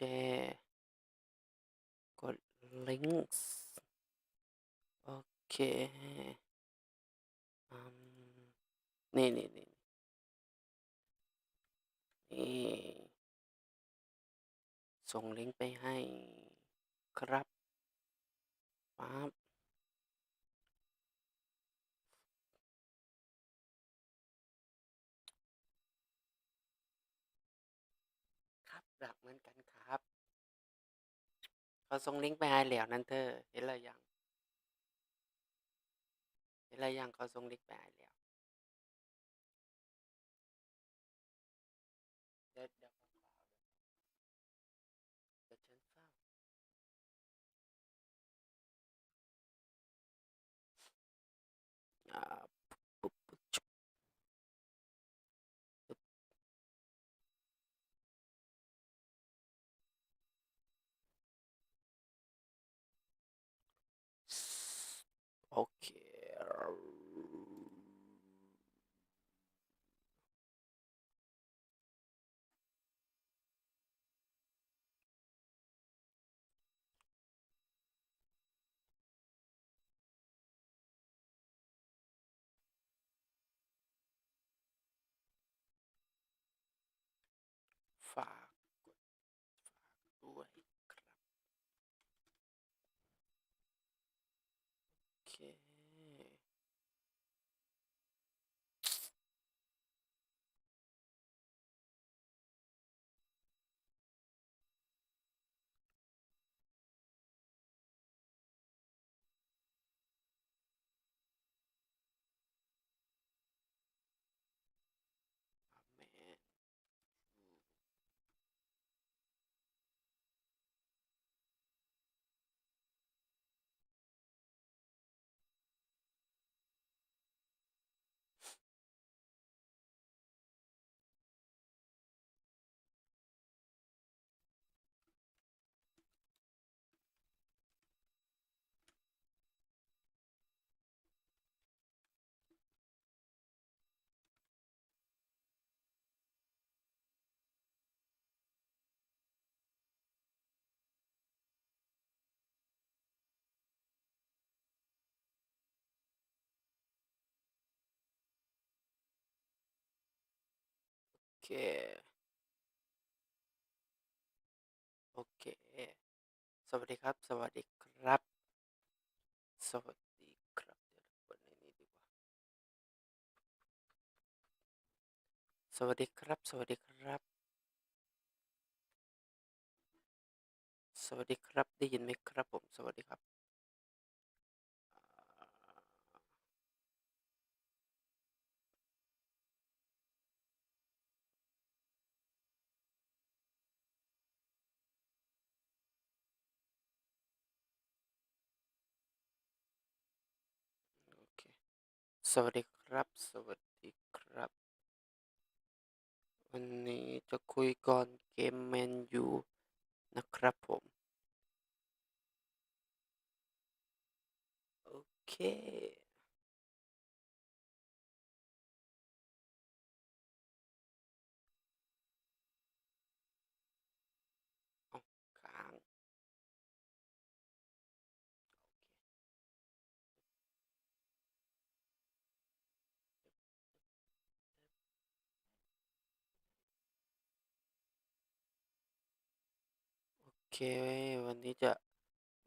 แชร์กดลิงก์โอเคอืมนี่นี่นี่นี่ส่งลิงก์ไปให้ครับปั๊บหลักเหมือนกันครับ เขาส่งลิงก์ไปให้แล้วนั่นเธอ เห็นแล้วยัง เห็นแล้วยังเขาส่งลิงก์ไปให้แล้ว โอเค ฝากกดฝากด้วยครับ โอเค อาเมนโอ เค โอเค สวัสดีครับ สวัสดีครับ สวัสดีครับ เดี๋ยวเปิดในนี้ดีกว่า สวัสดีครับ สวัสดีครับ สวัสดีครับ ได้ยินไหมครับผม สวัสดีครับอ่าโอเค สวัสดีครับ สวัสดีครับ วันนี้จะคุยก่อนเกมแมนยูนะครับผม โอเค เอาค้าง โอ เควันนี้จะ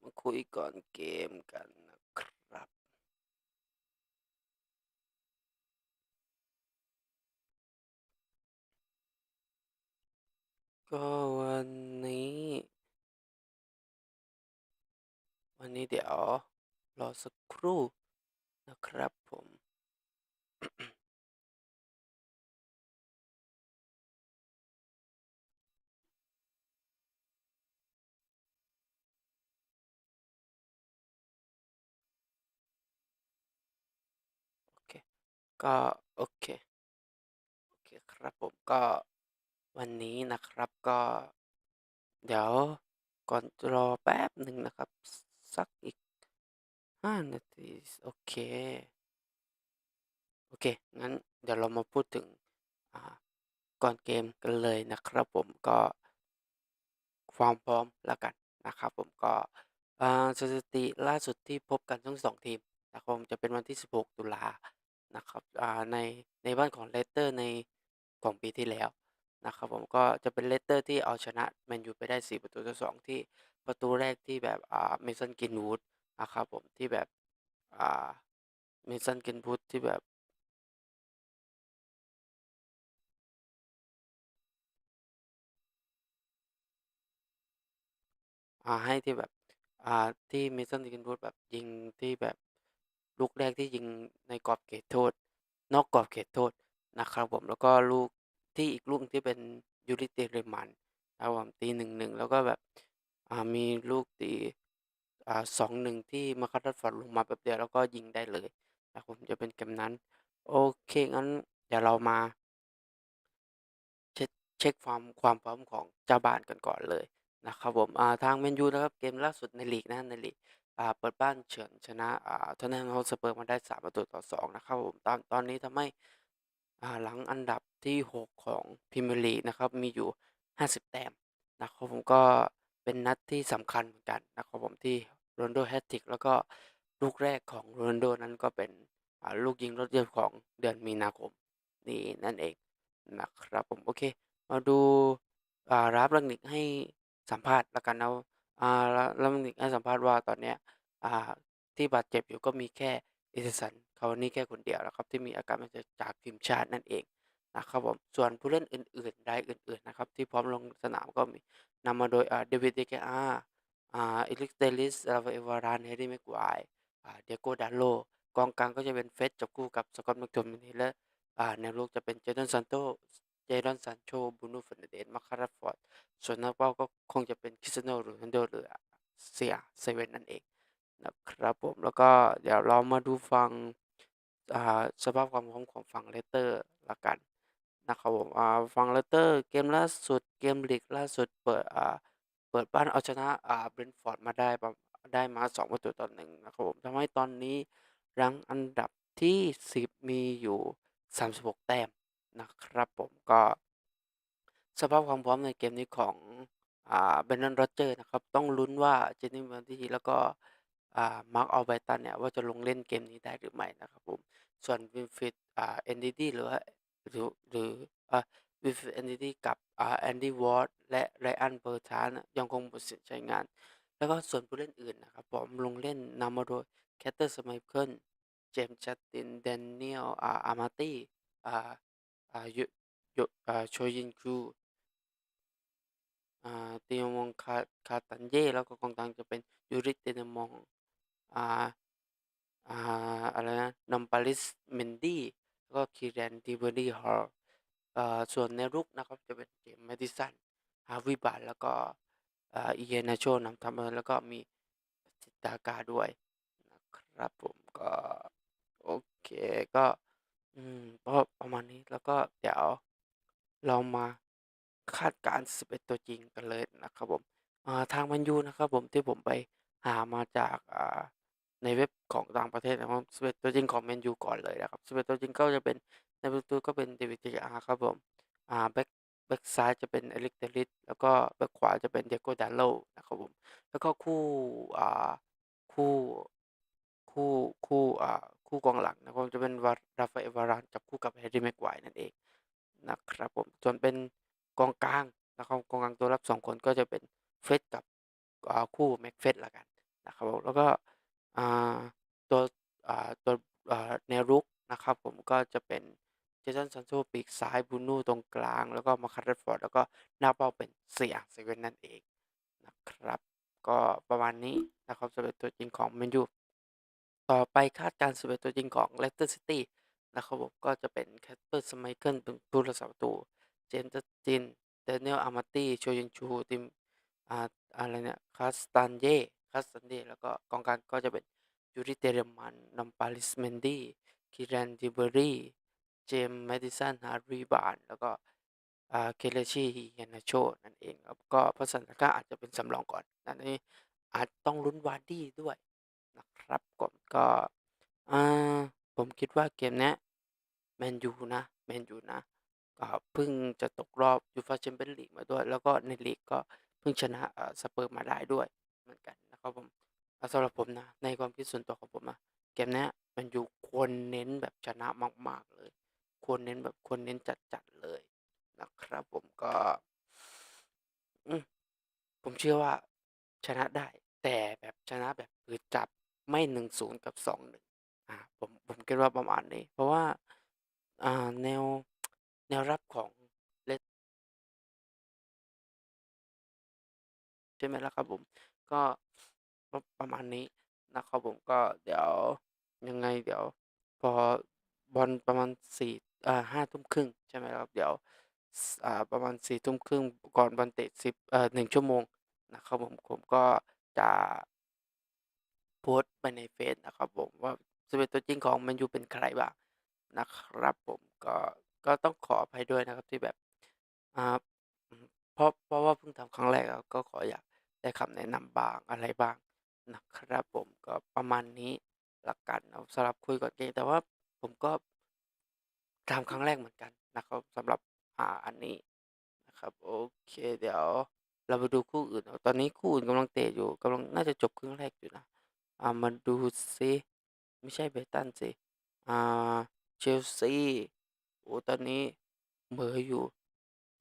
มาคุยก่อนเกมกันนะครับ ก็วันนี้ วันนี้เดี๋ยวรอสักครู่นะครับผม ก็ โอเค โอเคครับผมก็วันนี้นะครับก็ เดี๋ยวก่อนรอแป๊บหนึ่งนะครับ สักอีกห้านาที โอเค โอเค งั้นเดี๋ยวเรามาพูดถึงก่อนเกมกันเลยนะครับผมก็ความพร้อมแล้วกันนะครับผมก็อ่าสถิติล่าสุดที่พบกันทั้ง2ทีมนะครับผมจะเป็นวันที่ 16 ตุลา นะครับ อ่า ใน ในบ้านของ Leicester ใน ของปีที่แล้วนะครับผม ก็จะเป็น Leicester ที่เอาชนะแมนยูไปได้ 4 ประตูต่อ 2 ที่ประตูแรกที่แบบ อ่า Mason Greenwood นะครับผม ที่แบบ อ่า Mason Greenwood ที่แบบ อ่า ให้ที่แบบ อ่า ที่ Mason Greenwood แบบยิงที่แบบ ลูกแรกที่ยิงในกรอบเขตโทษ นอกกรอบเขตโทษนะครับผมแล้วก็ลูกที่อีกลูกที่เป็น Yuri Tielemans นะครับผมตี1-1แล้วก็แบบมีลูกตีสอ่า2-1ที่ Marcus Rashford ลงมาแป๊บเดียวแล้วก็ยิงได้เลยนะครับผมจะเป็นเกมนั้น โอเคงั้นเดี๋ยวเรามาเช็คความความพร้อมของเจ้าบ้านกันก่อนเลยนะครับผมทางแมนยูนะครับเกมล่าสุดในลีกนะในลีก อ่า เปิดบ้านเฉือนชนะ อ่า Tottenham Hotspur มาได้ 3 ประตูต่อ 2 นะครับผม ตอนตอนนี้ทำให้ อ่า หลังอันดับที่ 6 ของพรีเมียร์ลีกนะครับ มีอยู่ 50 แต้มนะครับผมก็เป็นนัดที่สำคัญเหมือนกันนะครับผมที่ Ronaldo Hat-trick แล้วก็ลูกแรกของ Ronaldo นั้นก็เป็นลูกยิงยอดเยี่ยมของเดือนมีนาคมนี้นั่นเองนะครับผมโอเค มาดูอ่า Ralf Rangnick ให้สัมภาษณ์แล้วกันนะ อ่า Ralf Rangnick ให้สัมภาษณ์ว่า ตอนเนี้ย อ่า ที่บาดเจ็บอยู่ก็มีแค่ Ederson Cavani แค่คนเดียวนะครับ ที่มีอาการบาดเจ็บจากทีมชาตินั่นเองนะครับผม ส่วนผู้เล่นอื่น ๆ รายอื่น ๆ นะครับ ที่พร้อมลงสนามก็มีนำมาโดย อ่า David De Gea อ่า Eric Telles Rafael Varane Harry Maguire อ่า Diogo Dalot กองกลางก็จะเป็น Fred จับคู่กับ Scott McTominay และ อ่า แนวรุกจะเป็น เจสันโต Jadon Sancho Jadon Sancho Bruno Fernandes Marcus Rashford ส่วนน้าเป้าก็คงจะเป็น Cristiano Ronaldo หรือ CR7 นั่นเองนะครับผม แล้วก็เดี๋ยวเรามาดูฝั่งอ่าสภาพความพร้อมของฝั่ง Leicester แล้วกันนะครับผมฝั่ง Leicester เกมล่าสุดเกมลีกล่าสุดเปิดอ่าเปิดบ้านเอาชนะอ่า Brentford มาได้ได้มา 2 ประตูต่อ1นะครับผมทำให้ตอนนี้รั้งอันดับที่ 10 มีอยู่ 36 แต้ม นะครับผมก็ สภาพความพร้อมในเกมนี้ของอ่า Brendan Rodgers นะครับ ต้องลุ้นว่า Jamie Vardy แล้วก็อ่า Marc Albrighton เนี่ย ว่าจะลงเล่นเกมนี้ได้หรือไม่นะครับผม ส่วน Wilfried อ่า Ndidi หรือว่าหรือหรืออ่า Wilfried Ndidi กับอ่า Andy Ward และ Ryan Bertrand ยังคงหมดสิทธิ์ใช้งาน แล้วก็ส่วนผู้เล่นอื่นนะครับผมลงเล่นนำมาโดย Casper Schmeichel James Justin Daniel อ่า Amati อ่า อ่าโยโยอ่าโชยินจูอ่าเตียมองคาคาตันเย่แล้วก็กองกลางจะเป็นยูริเตนมองอ่าอ่าอะไรนะนัมปาลิสเมนดี้แล้วก็คีแรนดิเบอรี่ฮอลอ่าส่วนในรุกนะครับจะเป็นเจมส์แมดิสันฮาวิบาทแล้วก็อ่าอีเอนาโชนำทำเออแล้วก็มีจิตากาด้วยนะครับผมก็โอเคก็ อืม ก็ประมาณนี้ แล้วก็เดี๋ยวเรามาคาดการณ์ 11 ตัวจริงกันเลยนะครับผม อ่า ทางแมนยูนะครับผม ที่ผมไปหามาจาก อ่า ในเว็บของต่างประเทศนะครับ 11 ตัวจริงของแมนยูก่อนเลยนะครับ 11 ตัวจริงก็จะเป็นในประตูก็เป็น David De Gea ครับผม อ่า แบ็กแบ็กซ้ายจะเป็น Eric Telles แล้วก็แบ็กขวาจะเป็น Diogo Dalot นะครับผม แล้วก็คู่ อ่า คู่ คู่ คู่ อ่า คู่กองหลังนะครับจะเป็นวา Rafael Varane จับคู่กับ Harry Maguire นั่นเองนะครับผมส่วนเป็นกองกลางนะครับกองกลางตัวรับ 2 คนก็จะเป็น Fred กับคู่ McFred แล้วกันนะครับผมแล้วก็ตัวตัวอ่าแนวรุกนะครับผมก็จะเป็น Jadon Sancho ปีกซ้าย Bruno ตรงกลาง แล้วก็ Marcus Rashford แล้วก็หน้าเป้าเป็น CR7 นั่นเองนะครับ ก็ประมาณนี้นะครับ11ตัวจริงของแมนยู ต่อไปคาดการณ์11 ตัวจริงของเลสเตอร์ซิตี้นะครับผมก็จะเป็นแคสเปอร์สไยเคิลเป็นผู้รักษาประตู เจมส์ตัจิน เดนเนียลอามาตี้โชยินชูทีมอาอะไรเนี่ยคาสตันเย่คาสตันเย่แล้วก็กองกลางก็จะเป็นยูริเตเรมันนอมปาลิสเมนดี้คิรันดิเบอรี่เจมส์แมดิสันฮาร์รีบานแล้วก็เคเลชีเฮนาโชนั่นเองครับก็เพราะสถานกาอาจจะเป็นสำรองก่อนนั่นนี้อาจต้องลุ้นวาร์ดี้ด้วย นะครับผมก็อ่าผมคิดว่าเกมเนี้ยแมนยูนะแมนยูนะ ก็เพิ่งจะตกรอบ UEFA Champions League มาด้วย แล้วก็ในลีกก็เพิ่งชนะเอ่อ Spurs มาได้ด้วยเหมือนกันนะครับผมสำหรับผมนะ ในความคิดส่วนตัวของผมอะเกมเนี้ยแมนยูควรเน้นแบบชนะมาก ๆ เลย ควรเน้นแบบควรเน้นจัดๆเลยนะครับผมก็อืมผมเชื่อว่าชนะได้ แต่แบบชนะแบบอืดจับ ไม่ 1-0 กับ 2-1อ่าผมผมคิดว่าประมาณนี้ เพราะว่าอ่าแนวแนวรับของเลสใช่ไหมล่ะครับผมก็ประมาณนี้นะครับผมก็เดี๋ยวยังไงเดี๋ยวพอบอลประมาณ4อ่า5ทุ่มครึ่งใช่ไหมครับเดี๋ยวอ่าประมาณ4ทุ่มครึ่งก่อนบอลเตะ10เอ่อ1ชั่วโมงนะครับผมผมก็จะ โพสต์ไปในเฟซนะครับผมว่า11ตัวจริงของแมนยูเป็นใครบ้างนะครับผมก็ก็ต้องขออภัยด้วยนะครับที่แบบอ่าเพราะเพราะว่าเพิ่งทำครั้งแรกก็ขออยากได้คำแนะนำบ้างอะไรบ้างนะครับผมก็ประมาณนี้แล้วกันเนาะสำหรับคุยก่อนเกมแต่ว่าผมก็ทำครั้งแรกเหมือนกันนะครับสำหรับอ่าอันนี้นะครับโอเคเดี๋ยวเราไปดูคู่อื่นเนาตอนนี้คู่อื่นกำลังเตะอยู่กำลังน่าจะจบครึ่งแรกอยู่นะ อ่ามาดูซิไม่ใช่ Brighton สิอ่า Chelsea โอ้ตอนนี้เหมออยู่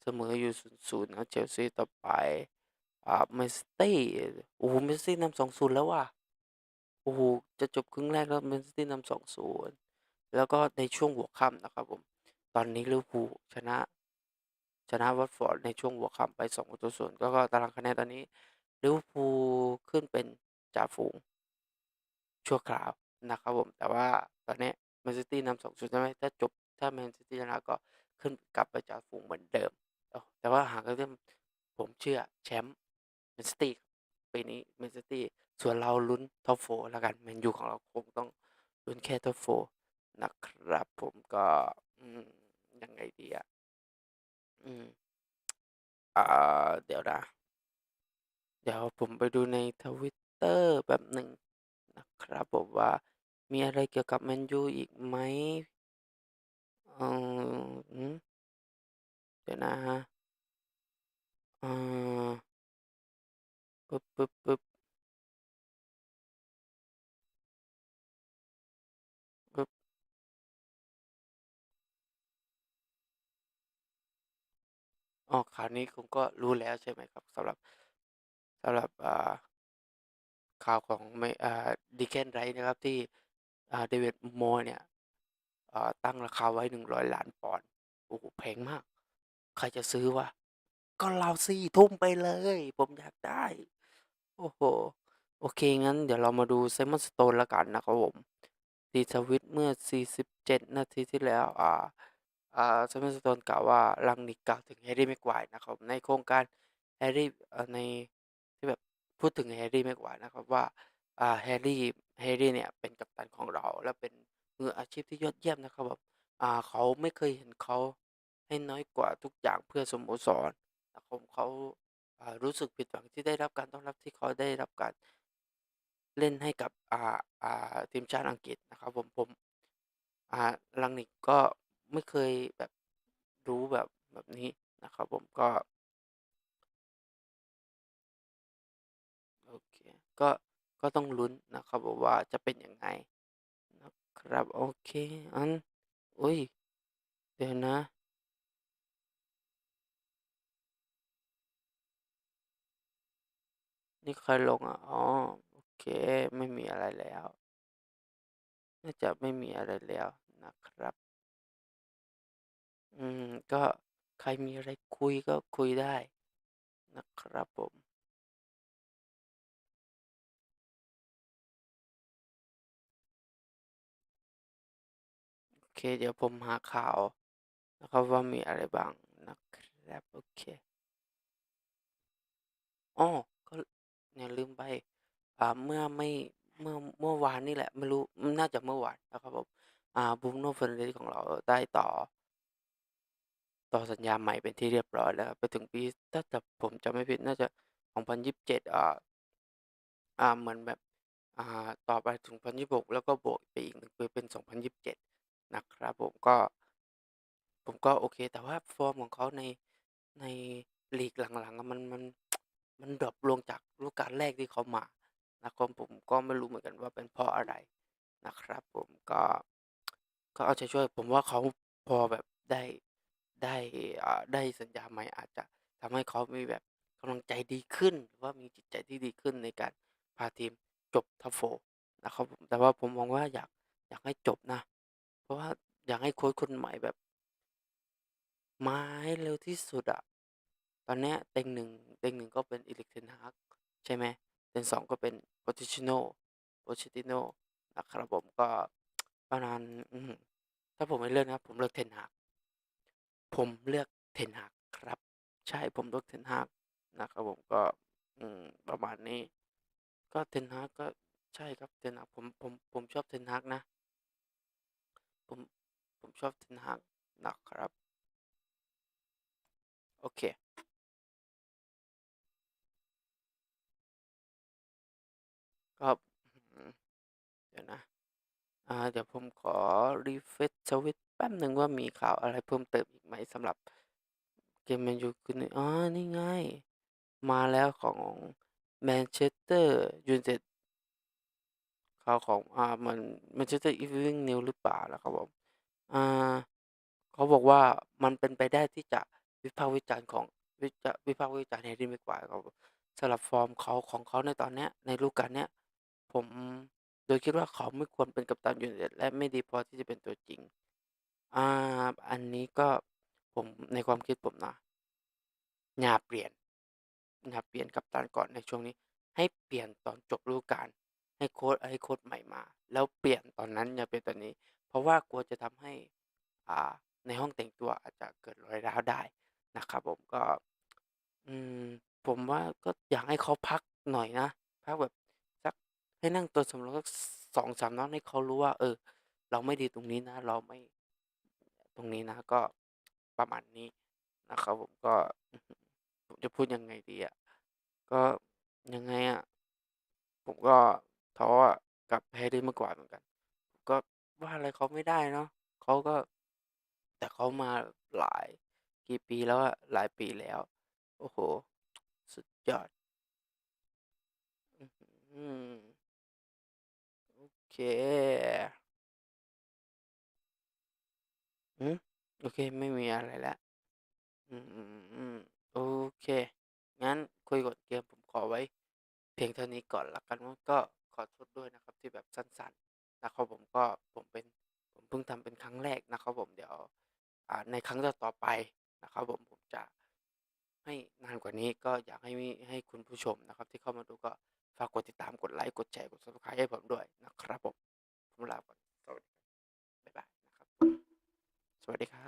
เสมออยู่0-0นะ Chelsea ต่อไปอ่า Man City โอ้โฮ Man City นำ2-0แล้วว่ะโอ้โฮจะจบครึ่งแรกแล้ว Man City นำ2-0แล้วก็ในช่วงหัวค่ำนะครับผมตอนนี้ลิเวอร์พูลชนะ ชนะ Watford ในช่วงหัวค่ำไป2-0แล้วก็ตารางคะแนนตอนนี้ลิเวอร์พูลขึ้นเป็นจ่าฝูง ชั่วคราวนะครับผม แต่ว่าตอนนี้ย Man City นำ2-0ใช่ไหมถ้าจบถ้า Man City ชนะก็ขึ้นกลับไปจ่าฝูงเหมือนเดิม แต่ว่าหากเรื่องผมเชื่อแชมป์ Man City ปีนี้ Man City ส่วนเราลุ้น Top 4แล้วกันแมนยูของเราคงต้องลุ้นแค่ Top 4นะครับผมก็ยังไงดีอะอืมอ่าเดี๋ยวนะ เดี๋ยวผมไปดูใน Twitter แป๊บหนึ่ง นะครับผมว่ามีอะไรเกี่ยวกับแมนยูอีกไหม?เออเดี๋ยวนะเออปึ๊บๆๆปึ๊บอ้อข่าวนี้คุณก็รู้แล้วใช่ไหมครับ?สำหรับสำหรับอ่า ข่าวของเมอ่า Declan Rice นะครับ ที่ อ่า David Moyes เนี่ย อ่า ตั้งราคาไว้ 100,000,000ปอนด์ โอ้โฮแพงมาก ใครจะซื้อวะ?ก็เราสิทุ่มไปเลย ผมอยากได้ โอ้โฮโอเค งั้น เดี๋ยวเรามาดู Simon Stone แล้วกันนะครับผมรีทวิตเมื่อ 47 นาทีที่แล้ว อ่า อ่า Simon Stone กล่าวว่า Rangnick กล่าวถึง Harry Maguire นะครับ ในโครงการ Harry เอ่ใน พูดถึง Harry Maguire นะครับว่า อ่า Harry Harry เนี่ยเป็นกัปตันของเรา และเป็นมืออาชีพที่ยอดเยี่ยมนะครับผมอ่า เขาไม่เคยเห็นเขาให้น้อยกว่าทุกอย่างเพื่อสโมสรนะครับผมเขาอ่ารู้สึกผิดหวังที่ได้รับการต้อนรับที่เขาได้รับการเล่นให้กับอ่าอ่าทีมชาติอังกฤษนะครับผมผมอ่า Rangnick ก็ไม่เคยแบบรู้แบบแบบนี้นะครับผมก็ ก็ ก็ต้องลุ้นนะครับว่าจะเป็นยังไงนะครับ โอเคงั้นอุ๊ยเดี๋ยวนะ นี่ใครลงอะ?อ๋อโอเค ไม่มีอะไรแล้ว น่าจะไม่มีอะไรแล้วนะครับ อืม ก็ใครมีอะไรคุยก็คุยได้นะครับผม เคเดี๋ยวผมหาข่าวนะครับว่ามีอะไรบ้างนะครับโอเคอ้อก็เนี่ยลืมไปอ่าเมื่อไม่เมื่อเมื่อวานนี่แหละไม่รู้น่าจะเมื่อวานนะครับผมอ่า Bruno Fernandes ของเราได้ต่อ ต่อสัญญาใหม่เป็นที่เรียบร้อยแล้วไปถึงปีถ้าถ้าผมจำไม่ผิดน่าจะ2027อ่าอ่าเหมือนแบบอ่าต่อไปถึง2026แล้วก็บวกไปอีก1ปีเป็น 2027 นะครับผม ก็ ผมก็โอเค แต่ว่าฟอร์มของเขาใน ในลีกหลัง ๆ อะ มัน มัน มันดร็อปลงจากฤดูกาลแรกที่เขามานะครับผม ก็ไม่รู้เหมือนกันว่าเป็นเพราะอะไรนะครับผม ก็ ก็เอาใจช่วย ผมว่าเขาพอแบบได้ ได้ อ่า ได้สัญญาใหม่ อาจจะทำให้เขามีแบบกำลังใจดีขึ้น หรือว่ามีจิตใจที่ดีขึ้นในการพาทีมจบ Top 4 นะครับผม แต่ว่าผมมองว่าอยาก อยากให้จบนะ ราะว่าอยากให้โค้ชคนใหม่แบบ มาให้เร็วที่สุดอะตอนเนี้ยเต็งหนึ่งเต็งหนึ่งก็เป็น Erik ten Hag ใช่ไหมเต็งสองก็เป็น Pochettino Pochettino นะครับผมก็ประมาณอือฮึถ้าผมให้เลือกนะผมเลือก ten Hag ผมเลือก ten Hag ครับ ใช่ผมเลือก ten Hag นะครับผมก็ อืมประมาณนี้ ก็ ten Hag ก็ใช่ครับ ten Hag ผมผมผมชอบ ten Hag นะ ผม ผมชอบ ten Hag นะครับ โอเค ก็เดี๋ยวนะ อ่า เดี๋ยวผมขอ refresh ทวิตแป๊บหนึ่งว่ามีข่าวอะไรเพิ่มเติมอีกไหมสำหรับเกมแมนยูคืนนี้อ๋อ นี่ไง มาแล้วของ Manchester United ขาวของ อ่า มัน Manchester Evening News หรือเปล่านะครับผม อ่า เขาบอกว่า มันเป็นไปได้ที่จะวิพากษ์วิจารณ์ของ วิจะ วิพากษ์วิจารณ์ Harry Maguire ครับผมสำหรับฟอร์มเขา ของเขาในตอนเนี้ย ในฤดูกาลเนี้ย ผม โดยคิดว่าเขาไม่ควรเป็นกัปตัน United และไม่ดีพอที่จะเป็นตัวจริง อ่า อันนี้ก็ ผม ในความคิดผมนะ อย่าเปลี่ยน อย่าเปลี่ยนกัปตันก่อนในช่วงนี้ ให้เปลี่ยนตอนจบฤดูกาล ให้โค้ชให้โค้ชใหม่มา แล้วเปลี่ยนตอนนั้นอย่าเปลี่ยนตอนนี้ เพราะว่ากลัวจะทำให้อ่าในห้องแต่งตัวอาจจะเกิดรอยร้าวได้นะครับผมก็ อืมผมว่าก็อยากให้เขาพักหน่อยนะพักแบบสักให้นั่งตัวสำรองสัก2-3นัดให้เขารู้ว่า เออ เราไม่ดีตรงนี้นะ เราไม่ตรงนี้นะ ก็ประมาณนี้นะครับผมก็ผมจะพูดยังไงดีอะก็ยังไงอะผมก็ ท้ออะกับ Harry Maguire เหมือนกัน ก็ว่าอะไรเขาไม่ได้เนาะเขาก็ แต่เขามาหลาย กี่ปีแล้วอะหลายปีแล้ว โอ้โฮสุดยอด อื้อฮือโอเคหือโอเค ไม่มีอะไรแล้ว อืมๆๆโอเค งั้นคุยก่อนเกมผมขอไว้ เพียงเท่านี้ก่อนล้วกันเนาก็ อโทษด้วยนะครับที่แบบสั้นๆนะครับผมก็ผมเป็นผมเพิ่งทำเป็นครั้งแรกนะครับผมเดี๋ยวในครั้งต่อไปนะครับผมผมจะให้นานกว่านี้ก็อยากให้ให้คุณผู้ชมนะครับ ที่เข้ามาดูก็ฝากกดติดตามกดไลก์กดแชร์กด Subscribe ให้ผมด้วยนะครับผมผมลาก่อนสวัสดีบ๊ายบายนะครับสวัสดีครับ